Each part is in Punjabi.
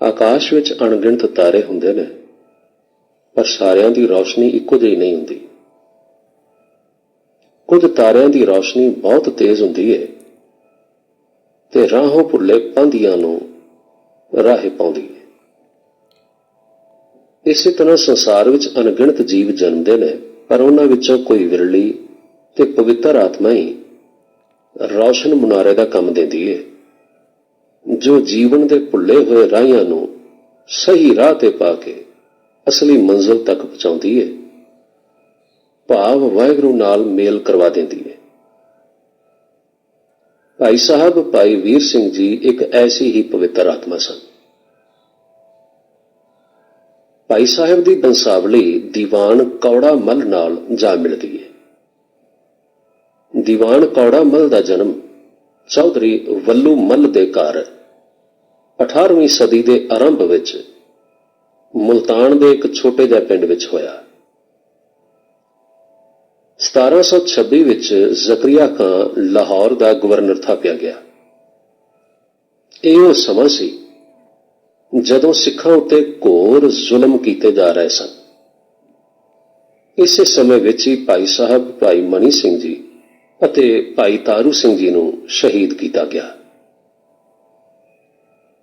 ਆਕਾਸ਼ ਵਿੱਚ ਅਣਗਿਣਤ ਤਾਰੇ ਹੁੰਦੇ ਨੇ, ਪਰ ਸਾਰਿਆਂ ਦੀ ਰੌਸ਼ਨੀ ਇੱਕੋ ਜਿਹੀ ਨਹੀਂ ਹੁੰਦੀ। ਕੁਝ ਤਾਰਿਆਂ ਦੀ ਰੌਸ਼ਨੀ ਬਹੁਤ ਤੇਜ਼ ਹੁੰਦੀ ਹੈ ਤੇ ਰਾਹੋਂ ਭੁੱਲੇ ਪੰਧੀਆਂ ਨੂੰ ਰਾਹੇ ਪਾਉਂਦੀ ਹੈ ਇਸੇ ਤਰ੍ਹਾਂ ਸੰਸਾਰ ਵਿੱਚ ਅਣਗਿਣਤ ਜੀਵ ਜਨਮਦੇ ਨੇ, ਪਰ ਉਹਨਾਂ ਵਿੱਚੋਂ ਕੋਈ ਵਿਰਲੀ ਤੇ ਪਵਿੱਤਰ ਆਤਮਾ ਹੀ ਰੌਸ਼ਨ ਮੁਨਾਰੇ ਦਾ ਕੰਮ ਦਿੰਦੀ ਹੈ ਜੋ ਜੀਵਨ ਦੇ ਭੁੱਲੇ ਹੋਏ ਰਾਹੀਆਂ ਨੂੰ ਸਹੀ ਰਾਹ ਤੇ ਪਾ ਕੇ ਅਸਲੀ ਮੰਜ਼ਿਲ ਤੱਕ ਪਹੁੰਚਾਉਂਦੀ ਹੈ ਭਾਵ ਵਾਹਿਗੁਰੂ ਨਾਲ ਮੇਲ ਕਰਵਾ ਦਿੰਦੀ ਹੈ ਭਾਈ ਸਾਹਿਬ, ਭਾਈ ਵੀਰ ਸਿੰਘ ਜੀ ਇੱਕ ਐਸੀ ਹੀ ਪਵਿੱਤਰ ਆਤਮਾ ਸਨ। ਭਾਈ ਸਾਹਿਬ ਦੀ ਬੰਸਾਵਲੀ ਦੀਵਾਨ ਕੌੜਾ ਮੱਲ ਨਾਲ ਜਾ ਮਿਲਦੀ ਹੈ ਦੀਵਾਨ ਕੌੜਾ ਮੱਲ ਦਾ ਜਨਮ ਚੌਧਰੀ ਵੱਲੂ ਮੱਲ ਦੇ ਘਰ 18ਵੀਂ ਸਦੀ ਦੇ ਆਰੰਭ ਵਿੱਚ ਮੁਲਤਾਨ ਦੇ ਇੱਕ ਛੋਟੇ ਜਿਹੇ ਪਿੰਡ ਵਿੱਚ ਹੋਇਆ। 1726 ਵਿੱਚ ਜ਼ਕਰੀਆ ਖਾਨ ਲਾਹੌਰ ਦਾ ਗਵਰਨਰ ਥਾਪਿਆ ਗਿਆ। ਇਹ ਉਹ ਸਮਾਂ ਸੀ ਜਦੋਂ ਸਿੱਖਾਂ ਉੱਤੇ ਘੋਰ ਜ਼ੁਲਮ ਕੀਤੇ ਜਾ ਰਹੇ ਸਨ। ਇਸੇ ਸਮੇਂ ਵਿੱਚ ਹੀ ਭਾਈ ਸਾਹਿਬ, ਭਾਈ ਮਨੀ ਸਿੰਘ ਜੀ ਅਤੇ ਭਾਈ ਤਾਰੂ ਸਿੰਘ ਜੀ ਨੂੰ ਸ਼ਹੀਦ ਕੀਤਾ ਗਿਆ।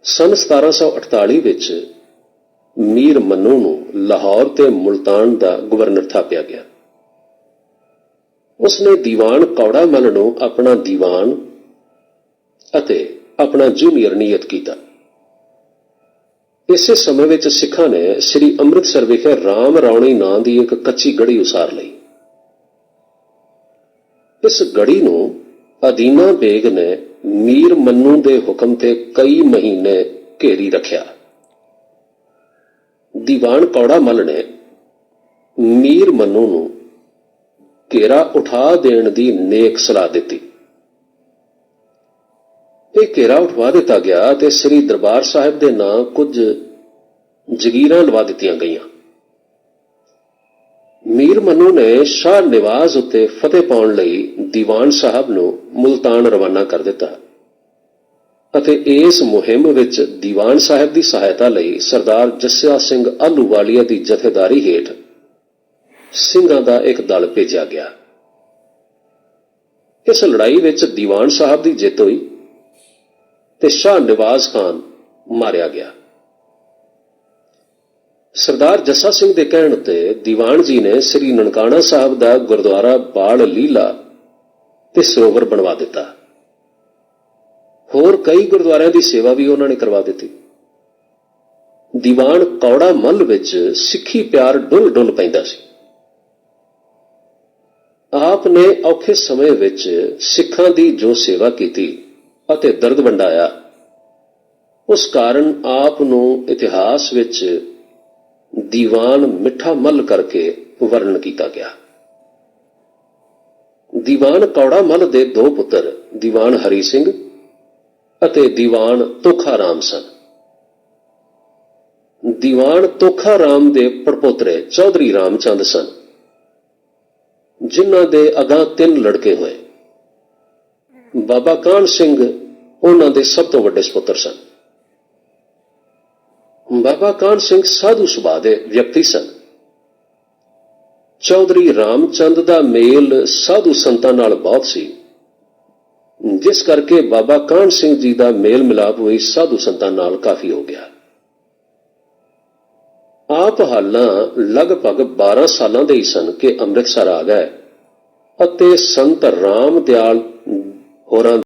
ਸਨ 1748 ਵਿੱਚ ਮੀਰ ਮੰਨੂ ਨੂੰ ਲਾਹੌਰ ਤੇ ਮੁਲਤਾਨ ਦਾ ਗਵਰਨਰ ਥਾਪਿਆ ਗਿਆ। ਉਸਨੇ ਦੀਵਾਨ ਕੌੜਾ ਮੱਲ ਨੂੰ ਆਪਣਾ ਦੀਵਾਨ ਅਤੇ ਆਪਣਾ ਜੂਨੀਅਰ ਨਿਯਤ ਕੀਤਾ। ਇਸੇ ਸਮੇਂ ਵਿੱਚ ਸਿੱਖਾਂ ਨੇ ਸ੍ਰੀ ਅੰਮ੍ਰਿਤਸਰ ਵਿਖੇ ਰਾਮ ਰੌਣੀ ਨਾਂ ਦੀ ਇੱਕ ਕੱਚੀ ਗੜੀ ਉਸਾਰ ਲਈ। ਇਸ ਗੜੀ ਨੂੰ ਅਦੀਨਾ ਬੇਗ ਨੇ ਮੀਰ ਮੰਨੂ ਦੇ ਹੁਕਮ ਤੇ ਕਈ ਮਹੀਨੇ ਘੇਰੀ ਰੱਖਿਆ। ਦੀਵਾਨ ਕੌੜਾ ਮੱਲ ਨੇ ਮੀਰ ਮੰਨੂ ਨੂੰ ਘੇਰਾ ਉਠਾ ਦੇਣ ਦੀ ਨੇਕ ਸਲਾਹ ਦਿੱਤੀ। ਇਹ ਘੇਰਾ ਉਠਵਾ ਦਿੱਤਾ ਗਿਆ ਤੇ ਸ੍ਰੀ ਦਰਬਾਰ ਸਾਹਿਬ ਦੇ ਨਾਂ ਕੁਝ ਜਗੀਰਾਂ ਲਵਾ ਦਿੱਤੀਆਂ ਗਈਆਂ। ਮੀਰ ਮਨੂ ਨੇ ਸ਼ਾਹ ਨਿਵਾਜ਼ ਉੱਤੇ ਫਤਿਹ ਪਾਉਣ ਲਈ ਦੀਵਾਨ ਸਾਹਿਬ ਨੂੰ ਮੁਲਤਾਨ ਰਵਾਨਾ ਕਰ ਦਿੱਤਾ ਅਤੇ ਇਸ ਮੁਹਿੰਮ ਵਿੱਚ ਦੀਵਾਨ ਸਾਹਿਬ ਦੀ ਸਹਾਇਤਾ ਲਈ ਸਰਦਾਰ ਜੱਸਿਆ ਸਿੰਘ ਆਲੂਵਾਲੀਆ ਦੀ ਜਥੇਦਾਰੀ ਹੇਠ ਸਿੰਘਾਂ ਦਾ ਇੱਕ ਦਲ ਭੇਜਿਆ ਗਿਆ। ਇਸ ਲੜਾਈ ਵਿੱਚ ਦੀਵਾਨ ਸਾਹਿਬ ਦੀ ਜਿੱਤ ਹੋਈ ਤੇ ਸ਼ਾਹ ਨਿਵਾਜ਼ ਖਾਨ ਮਾਰਿਆ ਗਿਆ। ਸਰਦਾਰ ਜੱਸਾ ਸਿੰਘ ਦੇ ਕਹਿਣ ਤੇ ਦੀਵਾਨ ਜੀ ਨੇ ਸ੍ਰੀ ਨਨਕਾਣਾ ਸਾਹਿਬ ਦਾ ਗੁਰਦੁਆਰਾ ਬਾਲ ਲੀਲਾ ਤੇ ਸਰੋਵਰ ਬਣਵਾ ਦਿੱਤਾ। ਹੋਰ ਕਈ ਗੁਰਦੁਆਰਿਆਂ ਦੀ ਸੇਵਾ ਵੀ ਉਹਨਾਂ ਨੇ ਕਰਵਾ ਦਿੱਤੀ। ਦੀਵਾਨ ਕੌੜਾ ਮੱਲ ਵਿੱਚ ਸਿੱਖੀ ਪਿਆਰ ਡੁੱਲ ਡੁੱਲ ਪੈਂਦਾ ਸੀ। ਆਪ ਨੇ ਔਖੇ ਸਮੇਂ ਵਿੱਚ ਸਿੱਖਾਂ ਦੀ ਜੋ ਸੇਵਾ ਕੀਤੀ ਅਤੇ ਦਰਦ ਵੰਡਾਇਆ, ਉਸ ਕਾਰਨ ਆਪ ਨੂੰ ਇਤਿਹਾਸ ਵਿੱਚ ਦੀਵਾਨ ਮਿੱਠਾ ਮੱਲ ਕਰਕੇ ਵਰਣਨ ਕੀਤਾ ਗਿਆ। ਦੀਵਾਨ ਕੌੜਾ ਮੱਲ ਦੇ ਦੋ ਪੁੱਤਰ, ਦੀਵਾਨ ਹਰੀ ਸਿੰਘ ਅਤੇ ਦੀਵਾਨ ਤੋਖਾ ਰਾਮ ਸਨ। ਦੀਵਾਨ ਤੋਖਾ ਰਾਮ ਦੇ ਪੜਪੋਤਰੇ ਚੌਧਰੀ ਰਾਮਚੰਦ ਸਨ, ਜਿਨ੍ਹਾਂ ਦੇ ਅਗਾਂ ਤਿੰਨ ਲੜਕੇ ਹੋਏ। ਬਾਬਾ ਕਾਹਨ ਸਿੰਘ ਉਹਨਾਂ ਦੇ ਸਭ ਤੋਂ ਵੱਡੇ ਸੁਪੁੱਤਰ ਸਨ। ਬਾਬਾ ਸਿੰਘ ਸਾਧੂ ਸੁਭਾਅ ਦੇ ਵਿਅਕਤੀ ਸਨ। ਚੌਧਰੀ ਰਾਮਚੰਦ ਦਾ ਮੇਲ ਸਾਧੂ ਸੰਤਾਂ ਨਾਲ ਬਹੁਤ ਸੀ। ਜਿਸ ਕਰਕੇ ਬਾਬਾ ਕਾਹਨ ਸਿੰਘ ਜੀ ਦਾ ਮੇਲ ਮਿਲਾਪ ਹੋਈ ਸਾਧੂ ਸੰਤਾਂ ਨਾਲ ਕਾਫੀ ਹੋ ਗਿਆ। ਆਪ ਹਾਲਾਂ ਲਗਭਗ 12 ਸਾਲਾਂ ਦੇ ਹੀ ਸਨ ਕਿ ਅੰਮ੍ਰਿਤਸਰ ਆ ਗਏ ਅਤੇ ਸੰਤ ਰਾਮ ਦਿਆਲ ਹੋਰਾਂ